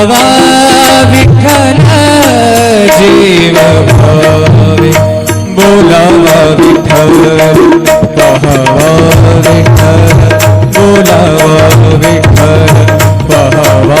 करावा विठ्ठल जीव भावे. बोलावा विठ्ठल पहावा विठ्ठल. बोलावा विठ्ठल पहावा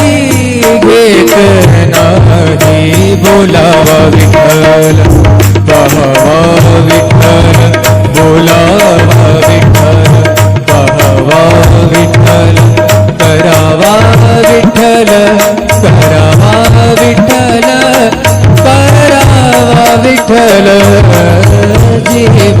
घेत नाही बोलावा विठ्ठल. पहावा विठ्ठल. बोलावा विठ्ठल. पहावा विठ्ठल. करावा विठ्ठल. करावा विठ्ठल. करावा विठ्ठल. जीव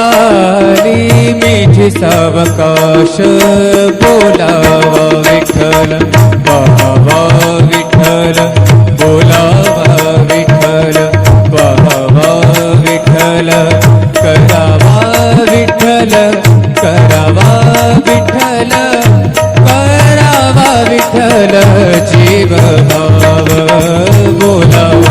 देताली मिठी सावकाश बोलावा विठ्ठल पहावा विठ्ठल बोलावा विठ्ठल पहावा विठ्ठल करावा विठ्ठल करावा विठ्ठल करावा विठ्ठल जीव भाव बोलावा.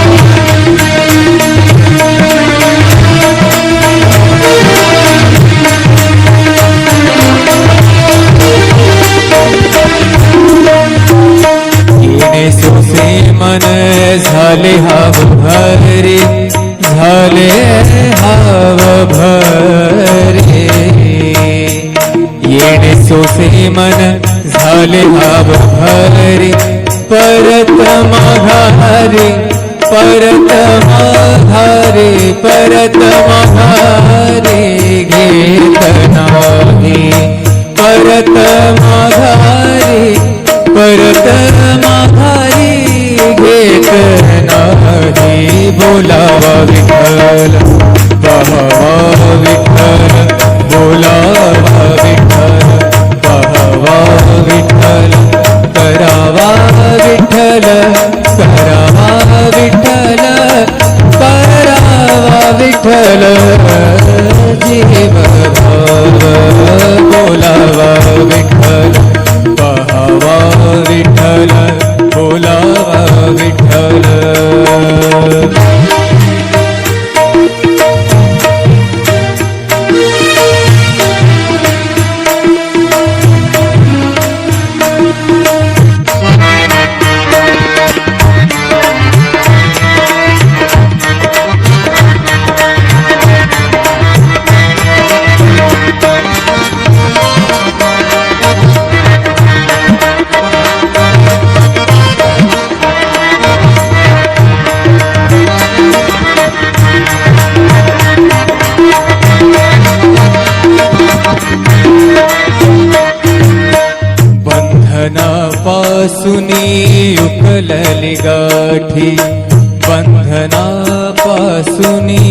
झाले हाव भरे परत माघारे परत माघारे परत माघारे घेत नाही. परत माघारी परत माघारी घेत नाही. बोलावा विठ्ठल पहावा विठ्ठल. बंधनापासूनी उकलली गाठी बंधनापासूनी.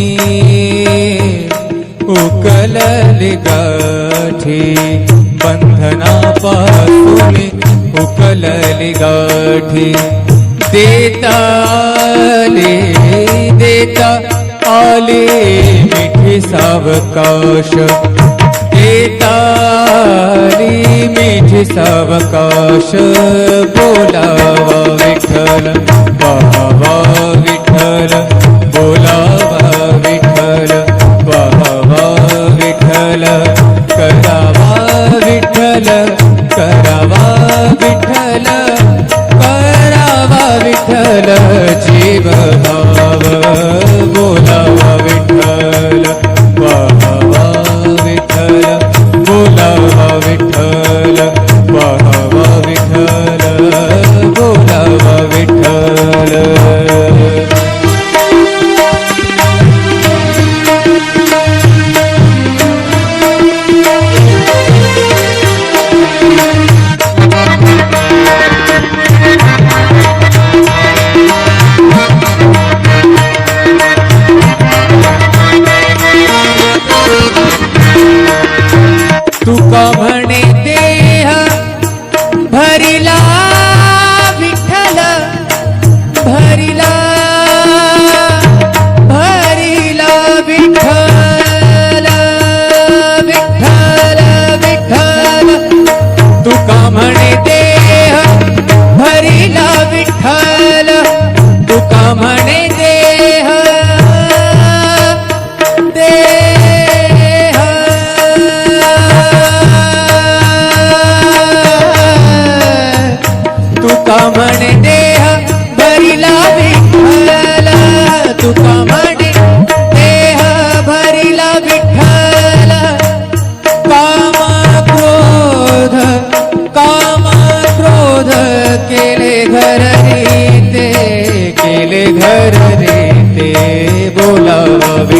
उकलली गाठी बंधनापासूनी. उकलली गाठी. देता आले देता आले मिठी सावकाश. मिठी सावकाश बोलावा विठ्ठल ಬೋಲಾವೆ